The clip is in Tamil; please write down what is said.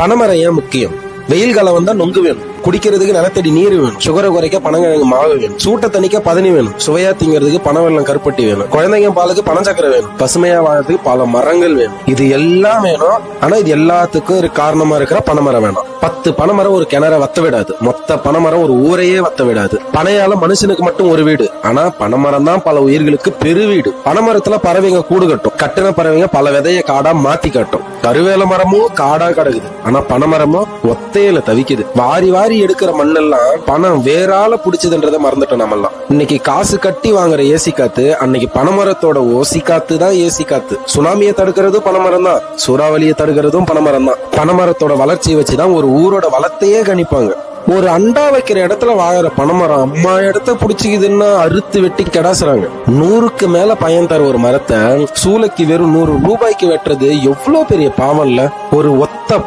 பனைமரம் ஏன் முக்கியம்? வெயில் காலம் வந்தா நொங்கு வேணும். குடிக்கிறதுக்கு நிலத்தடி நீர் வேணும். சுகரை குறைக்க பனங்கிழங்கு மாவு வேணும். சூட்டை தணிக்க பதனி வேணும். சுவையா திங்கிறதுக்கு பனவெல்லம் கருப்பட்டி வேணும். குழந்தைங்க பாலுக்கு பனச்சக்கரை வேணும். பசுமையா வாழறதுக்கு பல மரங்கள் வேணும். இது எல்லாம் வேணும். ஆனா இது எல்லாத்துக்கும் ஒரு காரணமா இருக்கிற பனைமரம் வேணும். பத்து பனைமரம் ஒரு கிணற வத்த விடாது. மொத்த பனைமரம் ஒரு ஊரையே வத்த விடாது. பனையால மனுஷனுக்கு மட்டும் ஒரு வீடு. ஆனா பனைமரம் தான் பல உயிர்களுக்கு பெரு வீடு. பனைமரத்துல பறவைங்க கூடு கட்டும். கட்டின பறவைங்க பல விதைய காடா மாத்தி கட்டும். கருவேல மரமும் காடா கிடக்குது ஆனா பனைமரமும் ஒத்தையில தவிக்குது. வாரி வாரி எடுக்கிற மண்ணெல்லாம் பணம் வேறால புடிச்சதுன்றதை மறந்துட்டோம் நம்மெல்லாம். இன்னைக்கு காசு கட்டி வாங்குற ஏசி காத்து அன்னைக்கு பனைமரத்தோட ஓசி காத்து தான் ஏசி காத்து. சுனாமியை தடுக்கிறதும் பனைமரம் தான். சூறாவளியை தடுக்கிறதும் பனைமரம் தான். பனைமரத்தோட வளர்ச்சியை வச்சுதான் ஒரு ஊரோட வளத்தையே கணிப்பாங்க. ஒரு அண்டா வைக்கிற இடத்துல வாழற பனைமரம் அம்மா இடத்த புடிச்சுக்குதுன்னா அறுத்து வெட்டி கெடாசுறாங்க. நூறுக்கு மேல பயன் தர ஒரு மரத்தை சூளைக்கு வெறும் நூறு ரூபாய்க்கு வெட்டுறது எவ்வளவு பெரிய பாவம் இல்ல ஒரு ஒத்த